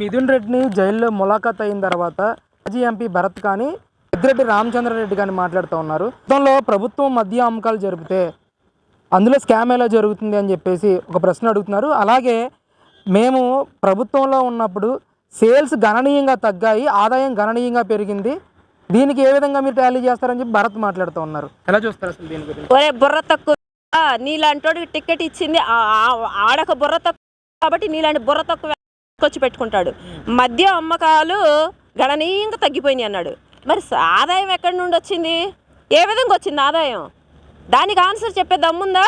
మిథున్ రెడ్డిని జైల్లో ములాఖాత్ అయిన తర్వాత మాజీ ఎంపీ భరత్ కానీ పెద్దిరెడ్డి రామచంద్రారెడ్డి కానీ మాట్లాడుతూ ఉన్నారు. గతంలో ప్రభుత్వం మధ్య అమ్మకాలు జరిపితే అందులో స్కామ్ ఎలా జరుగుతుంది అని చెప్పేసి ఒక ప్రశ్న అడుగుతున్నారు. అలాగే మేము ప్రభుత్వంలో ఉన్నప్పుడు సేల్స్ గణనీయంగా తగ్గాయి ఆదాయం గణనీయంగా పెరిగింది. దీనికి ఏ విధంగా మీరు ట్యాలీ చేస్తారని చెప్పి భరత్ మాట్లాడుతూ ఉన్నారు. ఎలా చూస్తారు అసలు దీని గురించి? బుర్ర తక్కువ. నీలాంటోడికి టికెట్ ఇచ్చింది ఆడక బుర్ర తక్కువ కాబట్టి నీలాంటి బుర్ర తక్కువ వచ్చి పెట్టుకుంటాడు. మద్య అమ్మకాలు గణనీయంగా తగ్గిపోయినాయి అన్నాడు. మరి ఆదాయం ఎక్కడి నుండి వచ్చింది? ఏ విధంగా వచ్చింది ఆదాయం? దానికి ఆన్సర్ చెప్పే దమ్ముందా?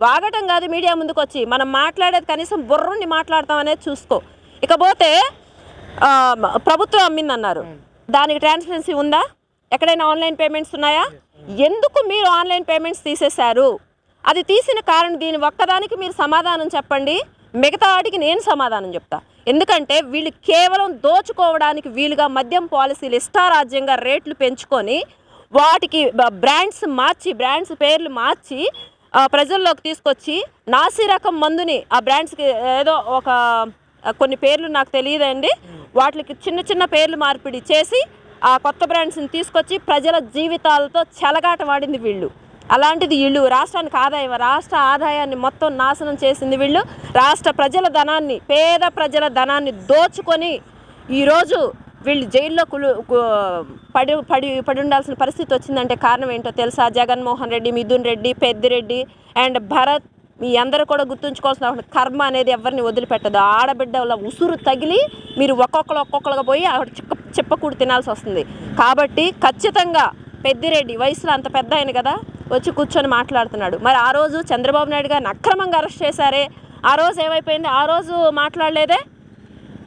వాగటం కాదు మీడియా ముందుకు వచ్చి మనం మాట్లాడేది కనీసం బుర్రుండి మాట్లాడతాం అనేది చూసుకో. ఇకపోతే ప్రభుత్వం అమ్మిందన్నారు. దానికి ట్రాన్స్పరెన్సీ ఉందా? ఎక్కడైనా ఆన్లైన్ పేమెంట్స్ ఉన్నాయా? ఎందుకు మీరు ఆన్లైన్ పేమెంట్స్ తీసేశారు? అది తీసిన కారణం దీని ఒక్కదానికి మీరు సమాధానం చెప్పండి. మిగతా వాటికి నేను సమాధానం చెప్తా. ఎందుకంటే వీళ్ళు కేవలం దోచుకోవడానికి వీలుగా మద్యం పాలసీలు ఇష్టారాజ్యంగా రేట్లు పెంచుకొని వాటికి బ్రాండ్స్ మార్చి బ్రాండ్స్ పేర్లు మార్చి ప్రజల్లోకి తీసుకొచ్చి నాసి రకం మందుని ఆ బ్రాండ్స్కి ఏదో ఒక కొన్ని పేర్లు నాకు తెలియదండి. వాటికి చిన్న చిన్న పేర్లు మార్పిడి చేసి ఆ కొత్త బ్రాండ్స్ని తీసుకొచ్చి ప్రజల జీవితాలతో చెలగాటమాడింది వీళ్ళు. అలాంటిది వీళ్ళు రాష్ట్రానికి ఆదాయం రాష్ట్ర ఆదాయాన్ని మొత్తం నాశనం చేసింది వీళ్ళు. రాష్ట్ర ప్రజల ధనాన్ని పేద ప్రజల ధనాన్ని దోచుకొని ఈరోజు వీళ్ళు జైల్లో కులు పడి పడి పడి ఉండాల్సిన పరిస్థితి వచ్చిందంటే కారణం ఏంటో తెలుసా? జగన్మోహన్ రెడ్డి మిథున్ రెడ్డి పెద్దిరెడ్డి అండ్ భరత్ మీ అందరూ కూడా గుర్తుంచుకోవాల్సిన కర్మ అనేది ఎవరిని వదిలిపెట్టదు. ఆడబిడ్డ వల్ల ఉసురు తగిలి మీరు ఒక్కొక్కరు ఒక్కొక్కరుగా పోయి ఆవిడ చిక్క చెప్పకూడు తినాల్సి వస్తుంది. కాబట్టి ఖచ్చితంగా పెద్దిరెడ్డి వయసులో అంత పెద్ద ఆయన కదా? వచ్చి కూర్చొని మాట్లాడుతున్నాడు. మరి ఆ రోజు చంద్రబాబు నాయుడు గారిని అక్రమంగా అరెస్ట్ చేశారే? ఆ రోజు ఏమైపోయింది? ఆ రోజు మాట్లాడలేదే?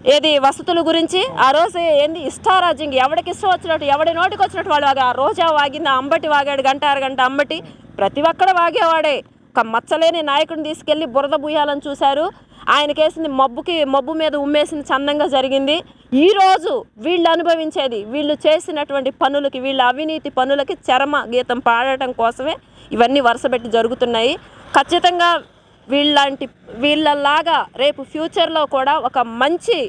ఏది వసతుల గురించి? ఆ రోజు ఏంది? ఇష్టారాజ్యం ఎవడికి ఇష్టం వచ్చినట్టు ఎవడి నోటికి వచ్చినట్టు వాడు వాగా. ఆ రోజా వాగింది అంబటి వాగాడు గంట అరగంట అంబటి. ప్రతి ఒక్కడ వాగేవాడే. ఒక మచ్చలేని నాయకుడిని తీసుకెళ్ళి బురద బుయ్యాలని చూశారు. ఆయనకేసింది మబ్బుకి మబ్బు మీద ఉమ్మేసింది చందంగా జరిగింది. ఈరోజు వీళ్ళు అనుభవించేది వీళ్ళు చేసినటువంటి పనులకి వీళ్ళ అవినీతి పనులకి చరమ గీతం పాడటం కోసమే ఇవన్నీ వరుసపెట్టి జరుగుతున్నాయి. ఖచ్చితంగా వీళ్ళంటి వీళ్ళలాగా రేపు ఫ్యూచర్లో కూడా ఒక మంచి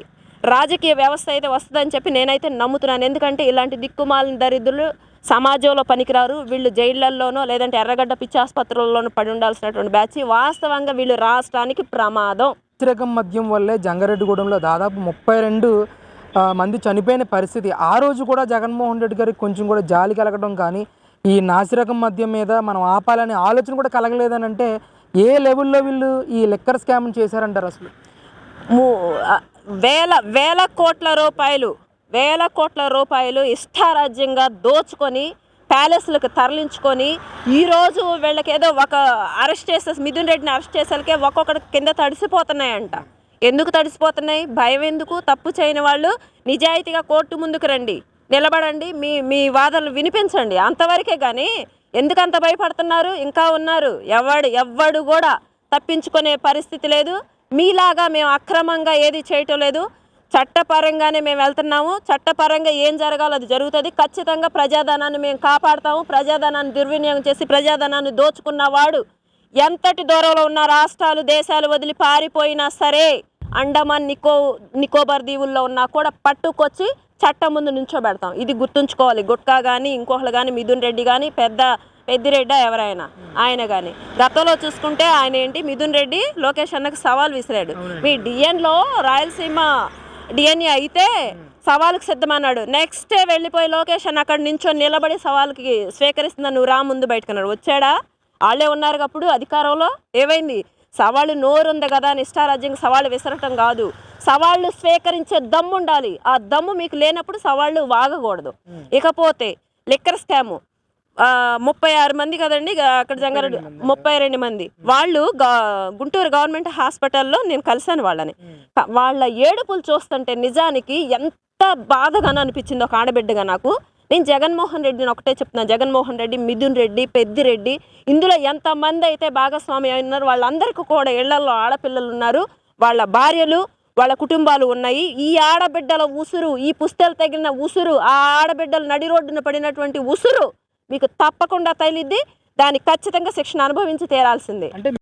రాజకీయ వ్యవస్థ అయితే వస్తుందని చెప్పి నేనైతే నమ్ముతున్నాను. ఎందుకంటే ఇలాంటి దిక్కుమాలిన దరిద్రులు సమాజంలో పనికిరారు. వీళ్ళు జైళ్ళల్లోనో లేదంటే ఎర్రగడ్డ పిచ్చి ఆసుపత్రుల్లోనూ పడి ఉండాల్సినటువంటి బ్యాచ్. వాస్తవంగా వీళ్ళు రాష్ట్రానికి ప్రమాదం. నాసిరకం మద్యం వల్లే జంగారెడ్డిగూడెంలో దాదాపు ముప్పై రెండు మంది చనిపోయిన పరిస్థితి. ఆ రోజు కూడా జగన్మోహన్ రెడ్డి గారికి కొంచెం కూడా జాలి కలగడం కానీ ఈ నాసిరకం మద్యం మీద మనం ఆపాలనే ఆలోచన కూడా కలగలేదని అంటే ఏ లెవెల్లో వీళ్ళు ఈ లెక్కర్ స్కామ్ చేశారంటారు అసలు? ము- వేల వేల కోట్ల రూపాయలు వేల కోట్ల రూపాయలు ఇష్టారాజ్యంగా దోచుకొని ప్యాలెస్లకు తరలించుకొని ఈరోజు వీళ్ళకి ఏదో ఒక అరెస్ట్ చేసే మిథున్ రెడ్డిని అరెస్ట్ చేసేకే ఒక్కొక్కటి కింద తడిసిపోతున్నాయంట. ఎందుకు తడిసిపోతున్నాయి? భయం ఎందుకు? తప్పు చేయని వాళ్ళు నిజాయితీగా కోర్టు ముందుకు రండి. నిలబడండి. మీ మీ వాదనలు వినిపించండి. అంతవరకే కానీ ఎందుకంత భయపడుతున్నారు? ఇంకా ఉన్నారు. ఎవడు ఎవ్వడు కూడా తప్పించుకునే పరిస్థితి లేదు. మీలాగా మేము అక్రమంగా ఏది చేయటం లేదు. చట్టపరంగానే మేము వెళ్తున్నాము. చట్టపరంగా ఏం జరగాలో అది జరుగుతుంది. ఖచ్చితంగా ప్రజాధనాన్ని మేము కాపాడుతాము. ప్రజాధనాన్ని దుర్వినియోగం చేసి ప్రజాధనాన్ని దోచుకున్నవాడు ఎంతటి దూరంలో ఉన్న రాష్ట్రాలు దేశాలు వదిలి పారిపోయినా సరే అండమాన్ నికో నికోబార్ దీవుల్లో ఉన్నా కూడా పట్టుకొచ్చి చట్టం ముందు నుంచోబెడతాం ఇది గుర్తుంచుకోవాలి. గుట్కా కానీ ఇంకొకరు కానీ మిథున్ రెడ్డి కానీ పెద్ద పెద్దిరెడ్డి ఎవరైనా ఆయన కానీ గతంలో చూసుకుంటే ఆయన ఏంటి? మిథున్ రెడ్డి లోకేష్ అన్నకు సవాల్ విసిరాడు. మీ డిఎన్లో రాయలసీమ డిఎన్ఏ అయితే సవాలుకి సిద్ధమన్నాడు. నెక్స్ట్ డే వెళ్ళిపోయి లోకేష్ అన్న అక్కడ నించొని నిలబడి సవాల్కి స్వీకరిస్తున్నా నువ్వు రా ముందు బయటకున్నాడు. వచ్చాడా? వాళ్ళే ఉన్నారు అప్పుడు అధికారంలో? ఏమైంది? సవాళ్ళు నోరుంది కదా అని ఇష్టారాజ్యంగా సవాళ్ళు విసరటం కాదు. సవాళ్ళు స్వీకరించే దమ్ము ఉండాలి ఆ దమ్ము మీకు లేనప్పుడు సవాళ్ళు వాగకూడదు. ఇకపోతే లిక్కర్ స్కాము. ముప్పై ఆరు మంది కదండి అక్కడ జంగారెడ్డి ముప్పై రెండు మంది. వాళ్ళు గుంటూరు గవర్నమెంట్ హాస్పిటల్లో నేను కలిశాను వాళ్ళని. వాళ్ళ ఏడుపులు చూస్తుంటే నిజానికి ఎంత బాధగా అనిపించింది ఒక ఆడబిడ్డగా నాకు. నేను జగన్మోహన్ రెడ్డిని ఒకటే చెప్తున్నాను జగన్మోహన్ రెడ్డి మిథున్ రెడ్డి పెద్దిరెడ్డి ఇందులో ఎంతమంది అయితే భాగస్వామి ఉన్నారు వాళ్ళందరికీ కూడా ఇళ్ళలో ఆడపిల్లలు ఉన్నారు. వాళ్ళ భార్యలు వాళ్ళ కుటుంబాలు ఉన్నాయి. ఈ ఆడబిడ్డల ఉసురు ఈ పుస్తలు తగిలిన ఉసురు ఆ ఆడబిడ్డలు నడి రోడ్డున పడినటువంటి ఉసురు మీకు తప్పకుండా తగిలిద్ది. దానికి ఖచ్చితంగా శిక్షణ అనుభవించి తీరాల్సిందే. అంటే